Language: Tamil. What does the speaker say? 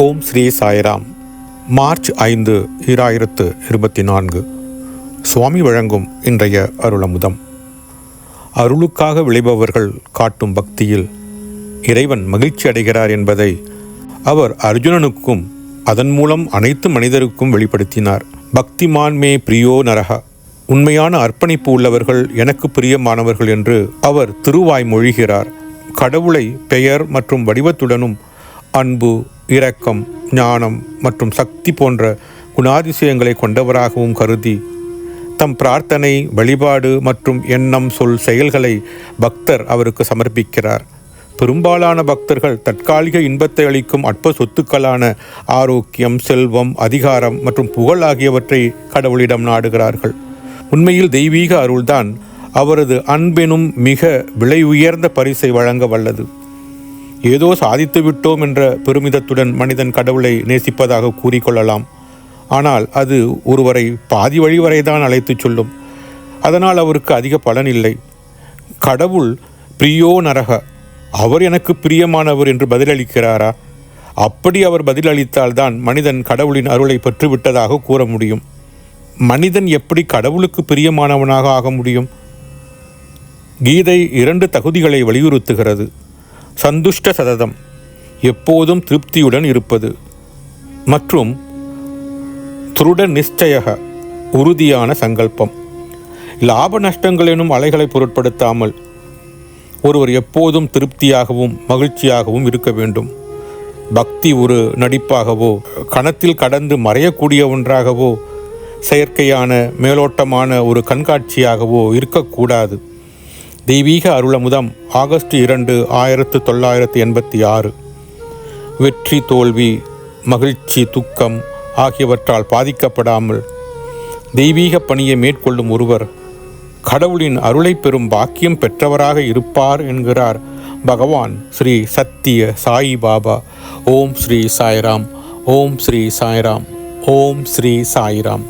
ஓம் ஸ்ரீ சாய்ராம். மார்ச் ஐந்து ஈராயிரத்து இருபத்தி நான்கு. சுவாமி வழங்கும் இன்றைய அருளமுதம். அருளுக்காக விளைபவர்கள் காட்டும் பக்தியில் இறைவன் மகிழ்ச்சி அடைகிறார் என்பதை அவர் அர்ஜுனனுக்கும் அதன் மூலம் அனைத்து மனிதருக்கும் வெளிப்படுத்தினார். பக்திமான்மே பிரியோ நரக உண்மையான அர்ப்பணிப்பு உள்ளவர்கள் எனக்கு பிரியமானவர்கள் என்று அவர் திருவாய் மொழிகிறார். கடவுளை பெயர் மற்றும் வடிவத்துடனும் அன்பு இரக்கம் ஞானம் மற்றும் சக்தி போன்ற குணாதிசயங்களை கொண்டவராகவும் கருதி தம் பிரார்த்தனை வழிபாடு மற்றும் எண்ணம் சொல் செயல்களை பக்தர் அவருக்கு சமர்ப்பிக்கிறார். பெரும்பாலான பக்தர்கள் தற்காலிக இன்பத்தை அளிக்கும் அற்ப சொத்துக்களான ஆரோக்கியம் செல்வம் அதிகாரம் மற்றும் புகழ் ஆகியவற்றை கடவுளிடம் நாடுகிறார்கள். உண்மையில் தெய்வீக அருள்தான் அவரது அன்பெனும் மிக விலை உயர்ந்த பரிசை வழங்க வல்லது. ஏதோ சாதித்து விட்டோம் என்ற பெருமிதத்துடன் மனிதன் கடவுளை நேசிப்பதாக கூறிக்கொள்ளலாம். ஆனால் அது ஒருவரை பாதி வழி வரைதான் அழைத்துச் சொல்லும். அதனால் அவருக்கு அதிக பலன் இல்லை. கடவுள் பிரியோ நரக அவர் எனக்கு பிரியமானவர் என்று பதிலளிக்கிறாரா? அப்படி அவர் பதிலளித்தால்தான் மனிதன் கடவுளின் அருளை பெற்றுவிட்டதாக கூற முடியும். மனிதன் எப்படி கடவுளுக்கு பிரியமானவனாக ஆக முடியும்? கீதை இரண்டு தகுதிகளை வலியுறுத்துகிறது. சந்துஷ்ட சததம் எப்போதும் திருப்தியுடன் இருப்பது. மற்றும் துருட நிச்சயக உறுதியான சங்கல்பம். லாப நஷ்டங்கள் எனும் அலைகளை பொருட்படுத்தாமல் ஒருவர் எப்போதும் திருப்தியாகவும் மகிழ்ச்சியாகவும் இருக்க வேண்டும். பக்தி ஒரு நடிப்பாகவோ கணத்தில் கடந்து மறையக்கூடிய ஒன்றாகவோ செயற்கையான மேலோட்டமான ஒரு கண்காட்சியாகவோ இருக்கக்கூடாது. தெய்வீக அருளமுதம் ஆகஸ்ட் இரண்டு ஆயிரத்து தொள்ளாயிரத்து எண்பத்தி ஆறு. வெற்றி தோல்வி மகிழ்ச்சி துக்கம் ஆகியவற்றால் பாதிக்கப்படாமல் தெய்வீக பணியை மேற்கொள்ளும் ஒருவர் கடவுளின் அருளை பெறும் பாக்கியம் பெற்றவராக இருப்பார் என்கிறார் பகவான் ஸ்ரீ சத்திய சாயி பாபா. ஓம் ஸ்ரீ சாய்ராம் ஓம் ஸ்ரீ சாய்ராம் ஓம் ஸ்ரீ சாய்ராம்.